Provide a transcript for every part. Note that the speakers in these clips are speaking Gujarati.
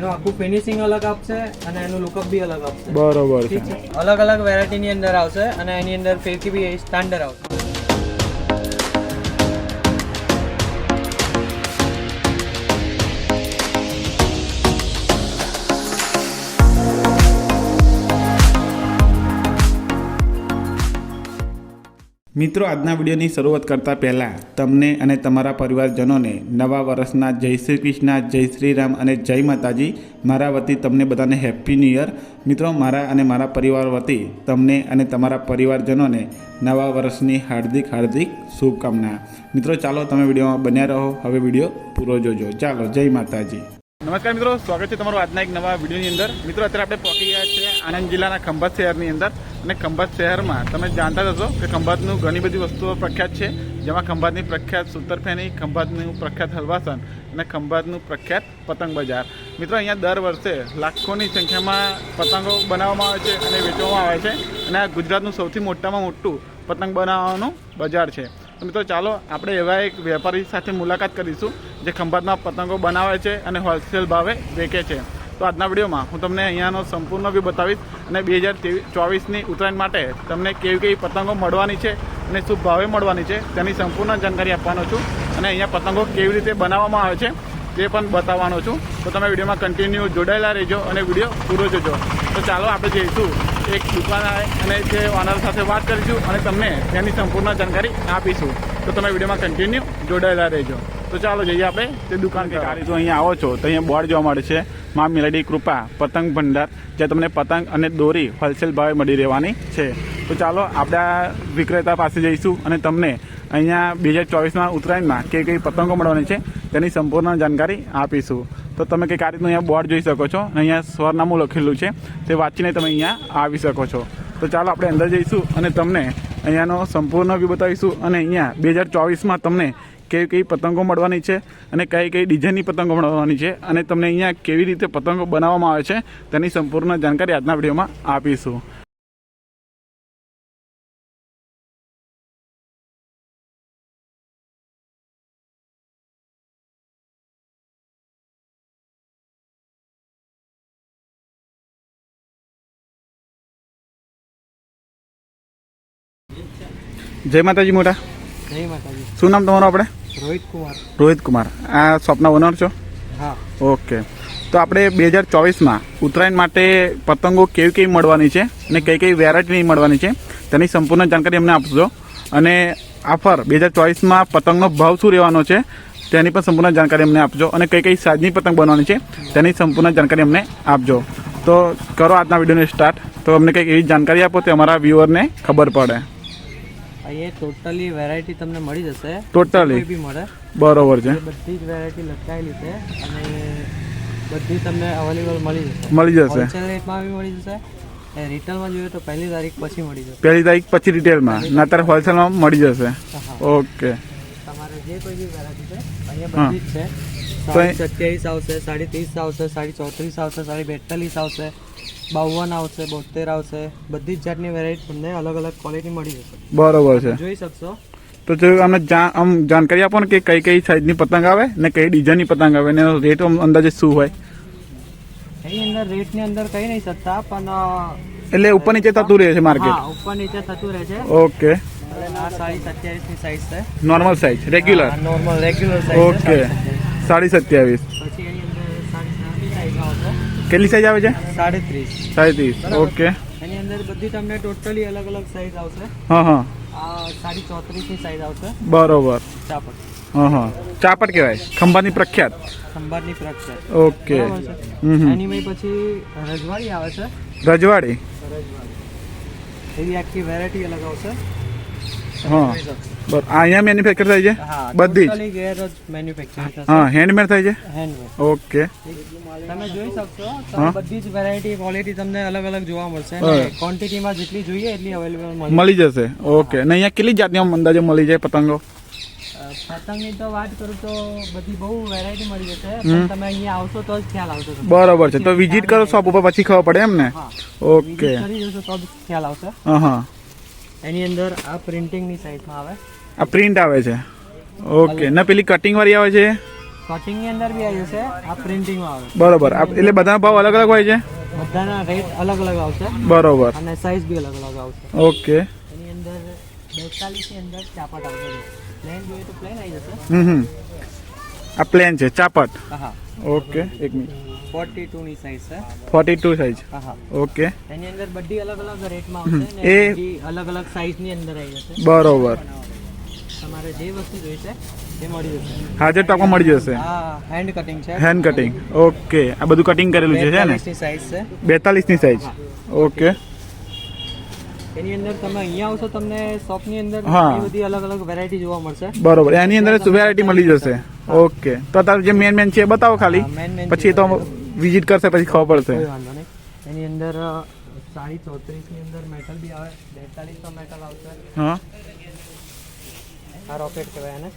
એનું આખું ફિનિશિંગ અલગ આપશે અને એનું લુકઅપ બી અલગ આપશે. બરોબર અલગ અલગ વેરાયટીની અંદર આવશે અને એની અંદર ફિરકી બી સ્ટાન્ડર્ડ આવશે. મિત્રો, આજના વિડીયોની શરૂઆત કરતાં પહેલાં તમને અને તમારા પરિવારજનોને નવા વર્ષના જય શ્રી કૃષ્ણ, જય શ્રી રામ અને જય માતાજી. મારા વતી તમને બધાને હેપી ન્યૂ યર મિત્રો, મારા અને મારા પરિવાર વતી તમને અને તમારા પરિવારજનોને નવા વર્ષની હાર્દિક હાર્દિક શુભકામના. મિત્રો, ચાલો તમે વિડીયોમાં બન્યા રહો. હવે વીડિયો પૂરો જોજો. ચાલો, જય માતાજી. નમસ્કાર મિત્રો, સ્વાગત છે તમારું આજના એક નવા વિડીયોની અંદર. મિત્રો, અત્યારે આપણે પહોંચી ગયા છીએ આણંદ જિલ્લાના ખંભાત શહેરની અંદર. અને ખંભાત શહેરમાં તમે જાણતા જ હશો કે ખંભાતનું ઘણી બધી વસ્તુઓ પ્રખ્યાત છે. જેમાં ખંભાતની પ્રખ્યાત સૂતરફેની ખંભાતનું પ્રખ્યાત હલવાસન અને ખંભાતનું પ્રખ્યાત પતંગ બજાર. મિત્રો, અહીંયા દર વર્ષે લાખોની સંખ્યામાં પતંગો બનાવવામાં આવે છે અને વેચવામાં આવે છે. અને આ ગુજરાતનું સૌથી મોટામાં મોટું પતંગ બનાવવાનું બજાર છે. મિત્રો ચાલો આપણે એવા એક વેપારી સાથે મુલાકાત કરીશું, જે ખંભાતમાં પતંગો બનાવે છે અને હોલસેલ ભાવે વેચે છે. તો આજના વિડીયોમાં હું તમને અહીંયાનો સંપૂર્ણ વ્યૂ બતાવીશ અને બે હજાર ચોવીસની ઉત્તરાયણ માટે તમને કેવી કેવી પતંગો મળવાની છે અને શું ભાવે મળવાની છે તેની સંપૂર્ણ જાણકારી આપવાનો છું અને અહીંયા પતંગો કેવી રીતે બનાવવામાં આવે છે તે પણ બતાવવાનો છું. તો તમે વિડીયોમાં કન્ટિન્યુ જોડાયેલા રહેજો અને વીડિયો પૂરો જોજો. તો ચાલો આપણે જઈશું. એક દુકાન અને જે ઓનર સાથે વાત કરીશું અને તમને તેની સંપૂર્ણ જાણકારી આપીશું. તો તમે વિડીયોમાં કન્ટિન્યુ જોડાયેલા રહેજો. તો ચાલો જઈએ આપણે તે દુકાન કે જો અહીંયા આવો છો તો અહીંયા બોર્ડ જોવા મળે છે. મા મિલડી કૃપા પતંગ ભંડાર જ્યાં તમને પતંગ અને દોરી હોલસેલ ભાવે મળી રહેવાની છે. તો ચાલો આપણે વિક્રેતા પાસે જઈશું અને તમને અહીંયા બે હજાર ચોવીસમાં ઉત્તરાયણમાં કઈ કઈ પતંગો મળવાની છે તેની સંપૂર્ણ જાણકારી આપીશું. તો તમે કંઈક આ રીતનું અહીંયા બોર્ડ જોઈ શકો છો. અને અહીંયા સ્વરનામું લખેલું છે. તે વાંચીને તમે અહીંયા આવી શકો છો. તો ચાલો આપણે અંદર જઈશું અને તમને અહીંયાનો સંપૂર્ણ વ્યૂ બતાવીશું અને અહીંયા બે હજાર ચોવીસમાં તમને કેવી કઈ પતંગો મળવાની છે અને કઈ કઈ ડિઝાઇનની પતંગો મળવાની છે અને તમને અહીંયા કેવી રીતે પતંગો બનાવવામાં આવે છે તેની સંપૂર્ણ જાણકારી આજના વિડીયોમાં આપીશું. જય માતાજી મોટા. જય માતાજી. શું નામ તમારું આપણે? રોહિત કુમાર. રોહિત કુમાર. આ શોપના ઓનર છો? હા. ઓકે. તો આપણે બે હજાર ચોવીસમાં ઉત્તરાયણ માટે પતંગો કેવી કેવી મળવાની છે અને કઈ કઈ વેરાયટીની મળવાની છે તેની સંપૂર્ણ જાણકારી અમને આપજો. અને આફર બે હજાર ચોવીસમાં પતંગનો ભાવ શું રહેવાનો છે તેની પણ સંપૂર્ણ જાણકારી અમને આપજો અને કઈ કઈ સાજની પતંગ બનવાની છે તેની સંપૂર્ણ જાણકારી અમને આપજો. તો કરો આજના વિડીયોને સ્ટાર્ટ તો અમને કંઈક એવી જાણકારી આપો તે અમારા વ્યૂઅરને ખબર પડે. અહીંયા ટોટલી વેરાયટી તમને મળી જશે. ટોટલી બી મળે. બરોબર છે. બધી જ વેરાયટી લટકાયેલી છે અને બધી તમને અવેલેબલ મળી જશે. મળી જશે. હોલસેલ રેટમાં બી મળી જશે. એ રિટેલમાં જોઈએ તો પહેલી તારીખ પછી મળી જશે. પહેલી તારીખ પછી રિટેલમાં નાતર હોલસેલમાં મળી જશે. ઓકે. તમારે જે કોઈ બી વેરાયટી છે અહીંયા. બધી જ છે. સાડી સત્યાવીસ આવશે સાડી ત્રીસ આવશે સાડી ચોત્રીસ આવશે સાડી બેતાલીસ આવશે. બાવન આવશે બોતેર આવશે બધી જ જાતની વેરાયટી તમને અલગ અલગ ક્વોલિટી મળી જશે. બરોબર છે. જોઈ શકશો. તો જો અમને આમ જાણકારી આપો ને કે કઈ કઈ સાઈઝની પતંગ આવે ને કઈ ડિઝાઇનની પતંગ આવે ને રેટ અંદાજે શું હોય? એની અંદર રેટની અંદર કહી નહીં શકતા પણ એટલે ઉપર નીચે થતું રહે છે માર્કેટ હા ઉપર નીચે થતું રહે છે. Okay normal size regular normal regular size okay sari સત્યાવીસ. કેટલી સાઈઝ આવે છે? સાડત્રીસ. ત્રીસ ઓકે. એની અંદર બધી તમને ટોટલી અલગ અલગ સાઈઝ આવશે. હા હા. આ સાડી ચોત્રીસની સાઈઝ આવશે. બરોબર. ચાપડ હા હા. ચાપટ કહેવાય. ખંભાની પ્રખ્યાત. ખંભાતની પ્રખ્યાત. ઓકે. એની પછી રજવાડી આવે છે. રજવાડી. રજવાડી. એવી આખી વેરાયટી અલગ આવશે. હા બર અહીંયા મેન્યુફેક્ચર થાય છે હા બધી જ ટોટલી ગેર જ મેન્યુફેક્ચરિંગ થશે હા હેન્ડમેડ થાય છે હેન્ડમેડ ઓકે તમે જોઈ શકશો હા. તમને બધી જ વેરાયટી ક્વોલિટી તમને અલગ અલગ જોવા મળશે હા. અને ક્વોન્ટિટીમાં જેટલી જોઈએ એટલી અવેલેબલ મળશે મળી જશે. ઓકે ને અહીંયા કેટલી જાતની આમ અંદાજે મળી જાય પતંગો? અ, પતંગની તો વાત કરું તો બધી બહુ વેરાયટી મળી જશે પણ તમે અહીંયા આવશો તો જ ખ્યાલ આવશે તમને. બરોબર છે. તો વિઝિટ કરો શોપ ઉપર પછી ખબર પડે એમ ને હા. ઓકે Visit કરી જશો તો જ ખ્યાલ આવશે. હા હા. એની અંદર આ પ્રિન્ટિંગની સાઈઝમાં આવે. આ પ્રિન્ટ આવે છે. ઓકે ને પેલી કટિંગ વાળી આવે છે? કટિંગની અંદર બી આવી જશે આ પ્રિન્ટિંગમાં આવે બરોબર એટલે બધાના ભાવ અલગ અલગ હોય છે? બધાના રેટ અલગ અલગ આવશે. બરોબર. અને સાઇઝ બી અલગ અલગ આવશે. ઓકે. એની અંદર બેતાલીસની અંદર ચાપટ આવશે પ્લેન જોઈએ તો પ્લેન આવી જશે. હમ હમ. આ પ્લેન છે ચાપટ હા ઓકે એક મિનિટ ફોર્ટી ટુ ની છે. ફોર્ટી ટુ સાઈઝ હા હા ઓકે એની અંદર બધી અલગ અલગ રેટમાં આવશે એ- અલગ અલગ સાઇઝની અંદર આવી જશે. બરોબર. તમારે જે વસ્તુ જોઈશે એ મળી જશે. હાજર ટોકમાં મળી જશે. હેન્ડ કટિંગ છે. હેન્ડ કટિંગ ઓકે આ બધું કટિંગ કરેલું છે ને? 42 ની સાઈઝ ઓકે એની અંદર તમે અહીંયા આવશો તમને શોપની અંદર બધી અલગ અલગ વેરાયટી જોવા મળશે. બરોબર એની અંદર વેરાયટી મળી જશે. ઓકે. તો તારું જે મેન મેન છે એ બતાવો ખાલી. મેન main પછી તો વિઝિટ કરશે પછી ખબર પડશે. એની અંદર સાડી ચોત્રીસની અંદર મેટલ બી આવે બેતાલીસ નો મેટલ આવશે. હા. રોકેટ કહેવાય એને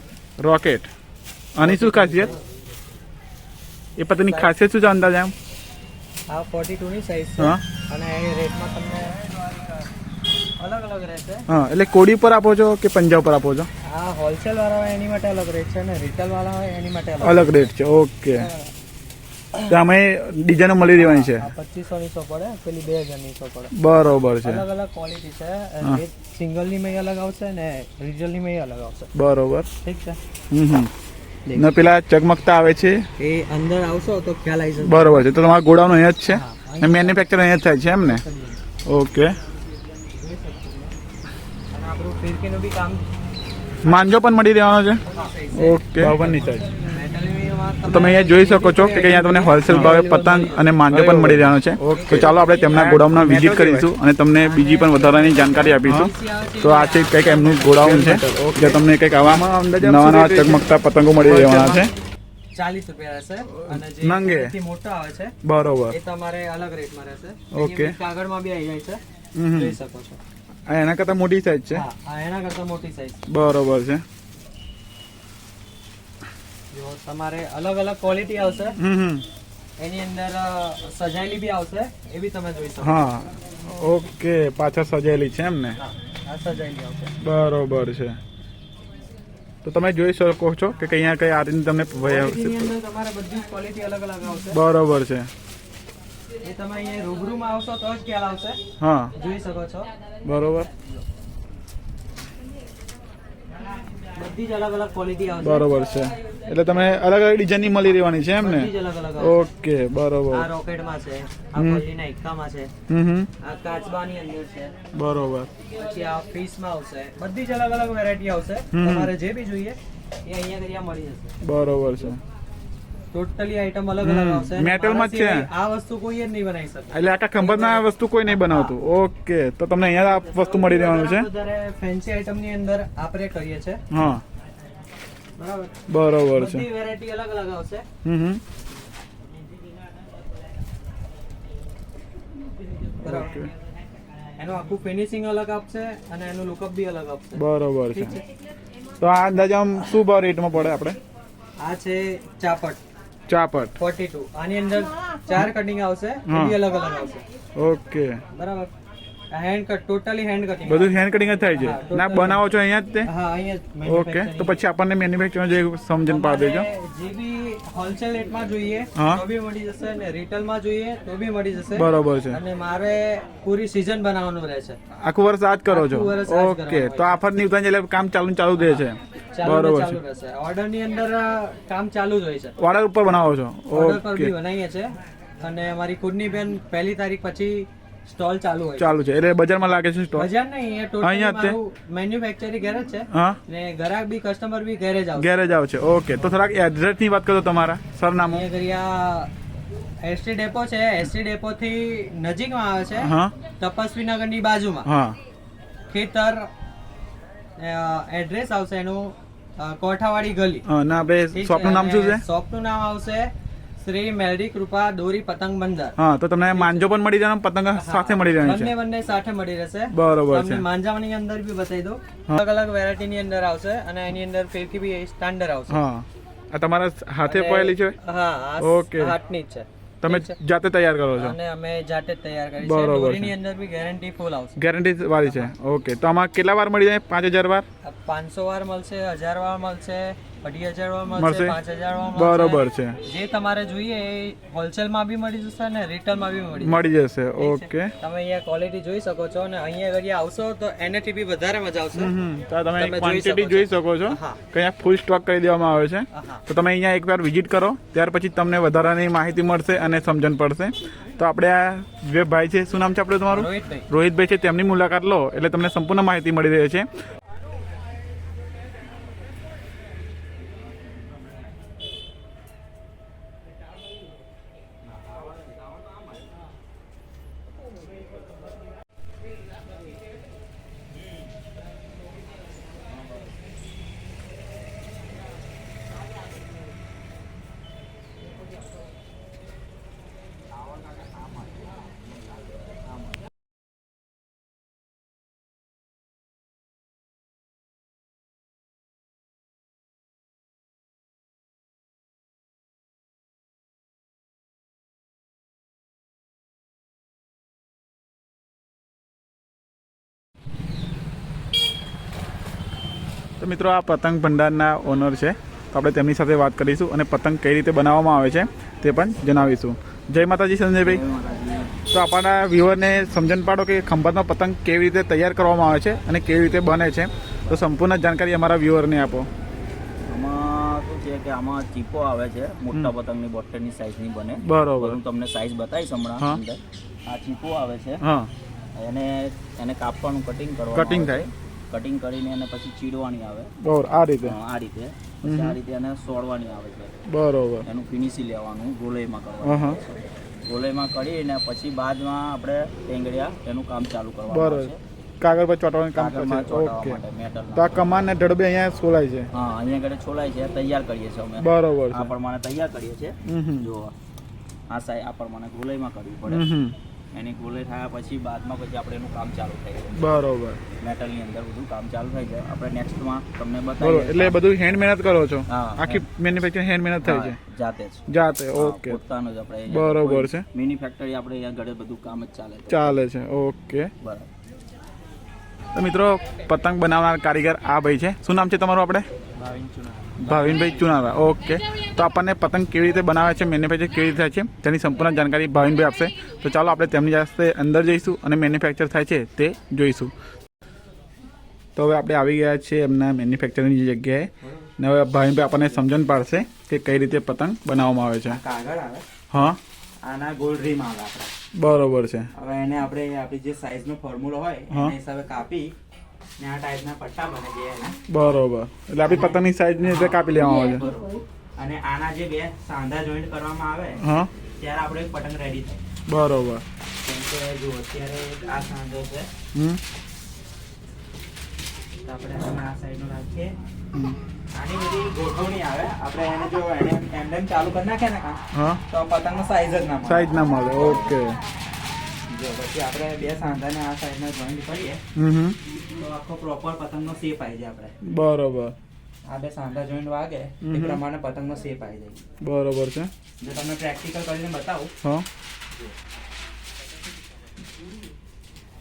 રોકેટ આની શું ખાસિયત? એ પતની ખાસિયત શું છે અંદાજ એમ આ ફોર્ટી ટુ ની સાઇઝ છે. અને એ રેટમાં તમને અલગ અલગ રહેશે. હા એટલે કોડી પર આપો છો કે પંજાબ પર આપો છો? આ હોલસેલ વાળા હોય એની માટે અલગ રેટ છે અને રિટેલ વાળા હોય એની માટે અલગ રેટ છે ઓકે. તો અમે ડિઝાઇનો મળી રહેવાની છે? પચીસો ની સો પડે પેલી બે હજારની સો પડે. બરોબર છે. અલગ અલગ ક્વોલિટી છે સિંગલની મય અલગ આવશે ને રિજલની મય અલગ આવશે. બરોબર. ઠીક છે? હમ ને પેલા ચગમગતા આવે છે? એ અંદર આવશો તો ખ્યાલ આવી જશે. બરોબર છે. તો તમારા ગોડાઉન અહીંયા જ છે? હા, મેન્યુફેક્ચર અહીંયા જ થાય છે એમ ને? ઓકે. આપણું ફિરકીનું બી કામ માંજો પણ મળી રહેવાનો છે? ઓકે. મેટલમાં તો તમે અહીંયા જોઈ શકો છો કે અહીંયા તમને હોલસેલ ભાવે પતંગ અને માંજો પણ મળી રહેવાનો છે. તો ચાલો આપણે તેમના ગોડાઉનમાં વિઝિટ કરીશું અને તમને બીજી પણ વધારાની જાણકારી આપીશું. તો આ છે કંઈક એમનું ગોડાઉન છે જે તમને કંઈક આવા નવા નવા ચગમગતા પતંગો મળી રહેવાના છે. ચાલીસ રૂપિયા રહેશે અને જે મોટા આવે છે બરોબર. એ તમારે અલગ રેટમાં રહેશે. ઓકે. કાગળમાં બી આવી જાય છે. જોઈ શકો છો. આ એના કરતાં મોટી સાઈઝ છે? હા એના કરતા મોટી સાઈઝ બરોબર છે. જો તમારે અલગ અલગ ક્વોલિટી આવશે હમ એની અંદર સજાયેલી બી આવશે એ બી તમે જોઈ શકો. હા ઓકે પાછળ સજાયેલી છે એમ ને હા સજાયેલી આવશે. બરોબર છે. તો તમે જોઈ શકો છો કે કઈ કઈ આ રીતે તમને ક્વોલિટીની આવશે. તમારે બધી ક્વોલિટી અલગ અલગ આવશે. બરોબર છે. એ તમે અહીંયા રૂબરૂમાં આવશો તો જ ખ્યાલ આવશે. હા. જોઈ શકો છો. બરોબર. બધી જ અલગ અલગ ક્વોલિટી આવશે. બરોબર છે. એટલે તમે અલગ અલગ ડિઝાઇનની મળી રહેવાની છે એમ ને? ઓકે બરોબર. આ રોકેટમાં છે આ પલ્લીના એકામાં છે. આ કાચબાની અંદર છે. બરોબર. પછી આ પીસમાં આવશે. બધી જ અલગ અલગ વેરાયટી આવશે. તમારે જે બી જોઈએ એ અહીંયા કરી મળી જશે. બરોબર છે. ટોટલી આઈટમ અલગ અલગ આવશે. મેટલમાં જ છે. આ વસ્તુ કોઈ જ નહીં બનાવી શકે. એટલે આખા ખંભાતમાં વસ્તુ કોઈ નહીં બનાવતું. ઓકે તો તમને અહીંયા આ વસ્તુ મળી રહેવાનું છે. વધારે ફેન્સી આઈટમની અંદર આપણે કરીએ છે હા. બરાબર. બરોબર છે. બધી વેરાયટી અલગ અલગ આવશે. હમ હમ. બરાબર. એનું આખું ફિનિશિંગ અલગ આપશે અને એનું લુકઅપ બી અલગ આપશે. બરોબર છે. તો આ અંદાજે આમ શું ભાવ રેટમાં પડે આપણે? આ છે ચાપટ. ચાપટ ફોર્ટી ટુ આની અંદર ચાર કટિંગ આવશે બધી અલગ અલગ આવશે. ઓકે. બરાબર? Hand cut totally hand cutting બધું હેન્ડ કટિંગ જ થાય છે. ના બનાવો છો અહીંયા જ તે? હા અહીંયા ઓકે. તો પછી આપણને મેન્યુફેક્ચર જે સમજણ પાડી દેજો. જે બી હોલસેલ રેટમાં જોઈએ તો બી મળી જશે અને રિટેલમાં જોઈએ તો બી મળી જશે. બરોબર છે. અને મારે પૂરી સીઝન બનાવવાનું રહે છે. આખું વર્ષ આ જ કરો છો? ઓકે. તો આફરની ઉતાર એટલે કામ ચાલુ ચાલુ દે છે. બરોબર છે. ઓર્ડરની અંદર કામ ચાલુ જ હોય છે. ઓર્ડર ઉપર બનાવો છો? ઓર્ડર પર બી બનાવીએ છે અને અમારી ખુદની બેન પહેલી તારીખ પછી સ્ટોલ ચાલુ હોય ચાલુ છે. એટલે બજારમાં લાગે છે સ્ટોલ? બજાર નહીં અહીંયા મેન્યુફેક્ચરિંગ ઘેર જ છે. હા. ને ગ્રાહક બી કસ્ટમર બી ઘેરે જ આવશે. ગેરેજ આવ છે ઓકે તો થોડાક એડ્રેસની વાત કરો તમારા સરનામું. એસટી ડેપો છે. એસટી ડેપો થી નજીકમાં આવે છે. તપસ્વી નગરની બાજુમાં. હા. ખેતર એડ્રેસ આવશે એનું. કોઠાવાડી ગલી. હા, ના આપણે શોપનું નામ શું છે? શોપનું નામ આવશે શ્રી મેલડી કૃપા દોરી પતંગ બંદર. હા તો તમને માંજો પણ મળી જવાનો પતંગ સાથે મળી રહેવાની બંને બંને સાથે મળી રહેશે. બરોબર છે. માંજાવાની અંદર બી બતાવી દો અલગ અલગ વેરાયટી ની અંદર આવશે અને એની અંદર ફિરકી બી સ્ટાન્ડર્ડ આવશે. હા. આ તમારા હાથે પહેલી છે? હા ઓકે. હાથની જ છે. તમે જાતે તૈયાર કરો છો? અને અમે જાતે તૈયાર કરી છે. દોરીની અંદર બી ગેરંટી ફૂલ આવશે. ગેરંટી વાળી છે. ઓકે તો આમાં કેટલા વાર મળી જાય? પાંચ હજાર વાર? પાંચસો વાર મળશે હજાર વાર મળશે બરોબર છે. જે તમારે જોઈએ એ હોલસેલમાં બી મળી જશે અને રિટેલમાં બી મળી જશે. ઓકે. તમે અહીંયા ક્વોલિટી જોઈ શકો છો અને અહીંયા ઘડી આવશો તો એનએટી બી વધારે મજા આવશે. તો તમે ક્વોન્ટિટી જોઈ શકો છો. કે ફૂલ સ્ટોક કરી દેવામાં આવે છે. તો તમે અહીંયા એકવાર વિઝિટ કરો. ત્યાર પછી તમને વધારાની માહિતી મળશે અને સમજણ પડશે. તો આપણે આ જે ભાઈ છે શું નામ છે આપણે તમારું? રોહિતભાઈ. રોહિતભાઈ છે તેમની મુલાકાત લો. એટલે તમને સંપૂર્ણ માહિતી મળી રહે છે. તો મિત્રો આ પતંગ ભંડારના ઓનર છે. તો આપણે તેમની સાથે વાત કરીશું અને પતંગ કઈ રીતે બનાવવામાં આવે છે તે પણ જણાવીશું. જય માતાજી સંજયભાઈ. તો આપણા વ્યુઅરને સમજણ પાડો કે ખંભાતનો પતંગ કેવી રીતે તૈયાર કરવામાં આવે છે અને કેવી રીતે બને છે. તો સંપૂર્ણ જાણકારી અમારા વ્યુઅરને આપો. આમાં શું છે કે આમાં ચીપો આવે છે. મોટા પતંગની બોટલની સાઈઝની બને. બરોબર. હું તમને સાઈઝ બતાવીશ હમણાં આ ચીપો આવે છે. હા. એને એને કાપવાનું કટિંગ કરવાનું કટિંગ છે. કટિંગ કરીને અને પછી ચીડવાની આવે. બરોબર આ રીતે? આ રીતે. પછી આ રીતે એને સોળવાની આવે છે. બરોબર. એનું ફિનિશિંગ લેવાનું ગોલઈમાં કરવાનું. ગોલઈમાં કરીને પછી બાદમાં આપણે ટેંગડિયા એનું કામ ચાલુ કરવાનું બરોબર. કાગળ પર ચોંટવાનું કામ કરે છે ઓકે. તો આ કમાન ને ડડબે અહીંયા સોલાય છે? હા અહીંયા આગળ છોલાય છે તૈયાર કરીએ છીએ અમે. બરોબર આ પ્રમાણે તૈયાર કરીએ છીએ. જો આ સાઈ આ પ્રમાણે ગોલાઈમાં કરવી પડે. એની ગોલાઈ થયા પછી બાદમાં પછી આપણે એનું કામ ચાલુ થાય છે. બરોબર. મેટલની અંદર બધું કામ ચાલુ થાય છે. આપણે નેક્સ્ટમાં તમને બતાવીએ એટલે બધું હેન્ડ મહેનત કરો છો? હા, આખી મેન્યુફેક્ચરિંગ હેન્ડ મહેનત થાય છે? જાતે જ. જાતે ઓકે. પોતાનું જ આપણે બરોબર છે. મિની ફેક્ટરી આપણે અહીંયા ઘરે બધું કામ જ ચાલે છે. ચાલે છે ઓકે. બરાબર. તો મિત્રો પતંગ બનાવનાર કારીગર આ ભાઈ છે. શું નામ છે તમારું આપણે? ભાવિનભાઈ ચુનારા ઓકે. તો આપણને પતંગ કેવી રીતે બનાવે છે મેન્યુફેક્ચર કેવી રીતે થાય છે તેની સંપૂર્ણ જાણકારી ભાવિનભાઈ આપશે. તો ચાલો આપણે તેમની સાથે અંદર જઈશું અને મેન્યુફેક્ચર થાય છે તે જોઈશું. તો હવે આપણે આવી ગયા છીએ એમના મેન્યુફેક્ચરની જગ્યાએ. ને હવે ભાવિનભાઈ આપણને સમજણ પાડશે કે કઈ રીતે પતંગ બનાવવામાં આવે છે. કાગળ આવે? હા. આના ગોલ્ડ રીમ આવે બરોબર છે. હવે એને આપણે આપણી જે સાઈઝનો ફોર્મ્યુલો હોય. એના હિસાબે કાપી ને આ ટાઈપના પટ્ટા બને છે એના. બરોબર. એટલે આપણી પતંગની સાઈઝની રીતે કાપી લેવામાં આવે બરોબર. અને આના જે બે સાંધા જોઈન્ટ કરવામાં આવે હા. ત્યારે આપણો એક પતંગ રેડી થાય. બરોબર. કેમ કે જો અત્યારે આ સાંધો છે હમ. આપણે આને આ સાઈડનો રાખીએ. આની બધી ગોઠવણી આવે. આપણે એને જો એને એમ એમ ચાલુ કરી નાખે ને કામ તો પતંગનો સાઈઝ જ ના મળે. સાઈઝ ના મળે. ઓકે જો પછી આપણે બે સાંધાને આ સાઈડના જોઈન્ટ કરીએ હમ. હમ તો આખો પ્રોપર પતંગનો શેપ આવી જાય આપણે. બરોબર. આ બે સાંધા જોઈન્ટ વાગે એ પ્રમાણે પતંગનો શેપ આવી જાય. બરોબર છે. જો તમને પ્રેક્ટિકલ કરીને બતાવું. હા.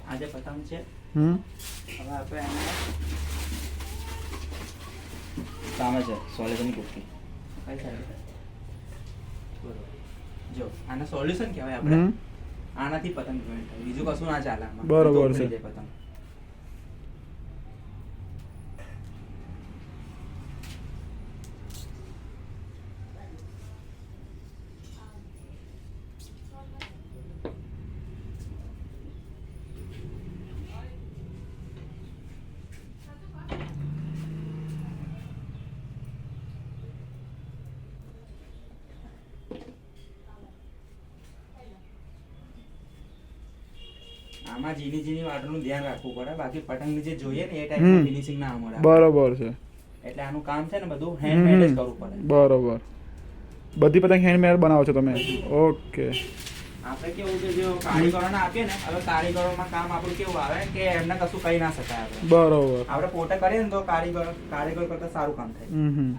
આ જે પતંગ છે હમ. હવે આપણે એને સામે છે સોલ્યુશન કુટકી. કઈ સાઈડ બરોબર. જો આને સોલ્યુશન કહેવાય આપણે. આનાથી પતંગ જોઈન્ટ થાય. બીજું કશું ના ચાલે આમાં. બરોબર છે. જાય પતંગ. આમાં ઝીણી ઝીણી વાતનું ધ્યાન રાખવું પડે. બાકી પતંગ જે જોઈએ ને એ ટાઈપનું ફિનિશિંગ ના મળે બરોબર છે. એટલે આનું કામ છે ને બધું હેન્ડમેડ જ કરવું પડે. બરોબર. બધી પતંગ હેન્ડમેડ બનાવો છો તમે? ઓકે. આપણે કેવું કે જો કારીગરોને આપીએ ને હવે કારીગરોમાં કામ આપણું કેવું આવે કે એમને કશું કહી ના શકાય આપણે. બરોબર. આપણે પોતે કરીએ ને તો કારીગર કારીગર કરતા સારું કામ થાય હમ હમ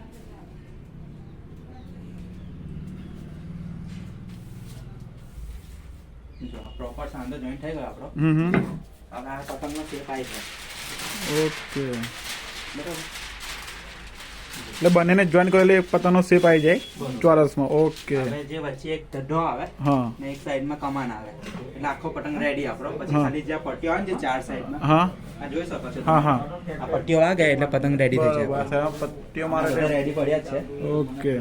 જો પ્રોપર સાંધો જોઈન્ટ થઈ ગયો આપણો. હમ હમ. હવે આ પતંગનો શેપ આવી ગયો. ઓકે. બરાબર? એટલે બંનેને જોઈન કરેલી એક પતંગનો શેપ આવી જાય ચોરસમાં. ઓકે. હવે જે વચ્ચે એક ઢઢો આવે હા. ને એક સાઈડમાં કમાન આવે. એટલે આખો પતંગ રેડી આપણો. પછી. ખાલી જે પટ્ટીઓ આવે ને જે ચાર સાઈડમાં હા. આ જોઈ શકો છો હા હા. આ પટ્ટીઓ ગયા એટલે પતંગ રેડી થઈ જાય. આ પટ્ટીઓ મારે રેડી પડ્યા છે. ઓકે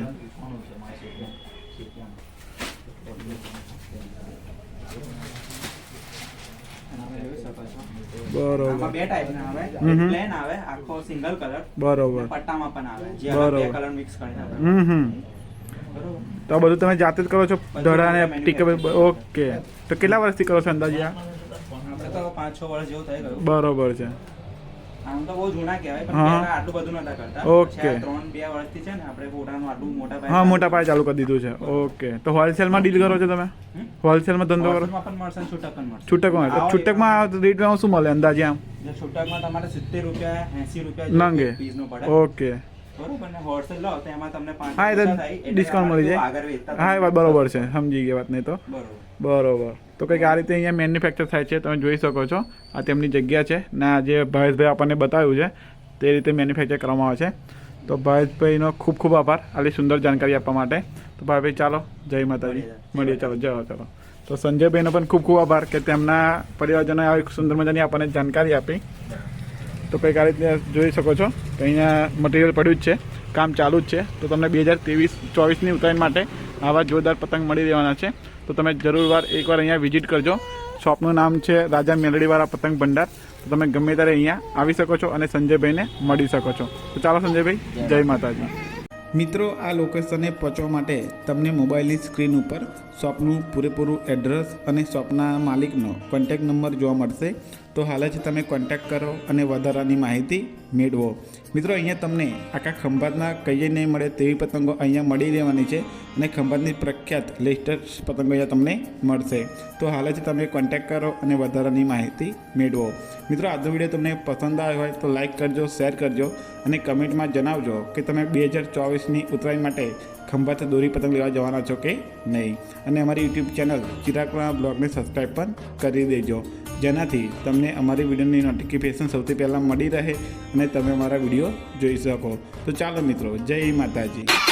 જોઈ શકો છો. બરોબર. બે ટાઈપના આવે. હમ હમ. પ્લેન આવે આખો સિંગલ કલર બરોબર. પટ્ટામાં પણ આવે. જે બે કલર મિક્સ કરીને હમ હમ. તો આ બધું તમે જાતે જ કરો છો? ધડા ને ટીકે ઓકે. તો કેટલા વર્ષથી કરો છો અંદાજે આ? આપણે તો પાંચ છ વર્ષ જેવું થઈ ગયું. બરોબર છે. આમ તો બહુ જૂના કહેવાય પણ પહેલા આટલું બધું નતા કરતા. ઓકે. ત્રણ બે વર્ષથી છે ને આપણે પોતાનું આટલું મોટા પાયે હા મોટા પાયે ચાલુ કરી દીધું છે. ઓકે. તો હોલસેલમાં ડીલ કરો છો તમે? હોલસેલમાં ધંધો કરો? છૂટકમાં છૂટકમાં રેટમાં શું મળે અંદાજે આમ? છૂટકમાં તમારે સિત્તેર રૂપિયા એસી રૂપિયા નંગે ઓકે. હા એ તો ડિસ્કાઉન્ટ મળી જાય. હા એ વાત બરોબર છે. સમજી ગયા વાત નહીં તો. બરોબર. તો કંઈક આ રીતે અહીંયા મેન્યુફેક્ચર થાય છે તમે જોઈ શકો છો. આ તેમની જગ્યા છે. ને આ જે ભાવેશભાઈ આપણને બતાવ્યું છે તે રીતે મેન્યુફેક્ચર કરવામાં આવે છે. તો ભાવેશભાઈનો ખૂબ ખૂબ આભાર. આટલી સુંદર જાણકારી આપવા માટે. તો ભાવેશભાઈ ચાલો જય માતાજી. મળીએ ચાલો જય ચાલો. તો સંજયભાઈનો પણ ખૂબ ખૂબ આભાર કે તેમના પરિવારજનોએ આવી સુંદર મજાની આપણને જાણકારી આપી. તો કંઈક આ રીતે જોઈ શકો છો. કે અહીંયા મટીરિયલ પડ્યું જ છે. કામ ચાલુ જ છે. તો તમને બે હજાર ત્રેવીસ ચોવીસની ઉત્તરાયણ માટે આવા જોરદાર પતંગ મળી રહેવાના છે. તો તમે જરૂર વાર એકવાર અહીંયા વિઝિટ કરજો. શોપનું નામ છે રાજા મેલડીવાળા પતંગ ભંડાર. તો તમે ગમે ત્યારે અહીંયા આવી શકો છો અને સંજયભાઈને મળી શકો છો. તો ચાલો સંજયભાઈ, જય માતાજી. મિત્રો, આ લોકેશને પહોંચવા માટે તમને મોબાઈલની સ્ક્રીન ઉપર શોપનું પૂરેપૂરું એડ્રેસ અને શોપના માલિકનો કોન્ટેક્ટ નંબર જોવા મળશે. તો હાલ જ તમે કોન્ટેક્ટ કરો અને વધારાની માહિતી મેળવો. મિત્રો, અહીંયા તમને આખા ખંભાતના કહીએ નહીં મળે તેવી પતંગો અહીંયા મળી રહેવાની છે અને ખંભાતની પ્રખ્યાત લેટેસ્ટ પતંગો અહીંયા તમને મળશે. તો હાલ જ તમે કોન્ટેક્ટ કરો અને વધારાની માહિતી મેળવો. મિત્રો, આજનો વીડિયો તમને પસંદ આવ્યો હોય તો લાઈક કરજો શેર કરજો અને કમેન્ટમાં જણાવજો કે તમે બે હજાર ચોવીસની ઉત્તરાયણ માટે ખંભાત દોરી પતંગ લેવા જવાના છો કે નહીં. અને અમારી યુટ્યુબ ચેનલ ચિરાગના બ્લોગને સબસ્ક્રાઈબ પણ કરી દેજો. જેનાથી તમને અમારી વિડીયોની નોટિફિકેશન સૌથી પહેલાં મળી રહે અને તમે અમારા વીડિયો જોઈ શકો. તો ચાલો મિત્રો, જય માતાજી.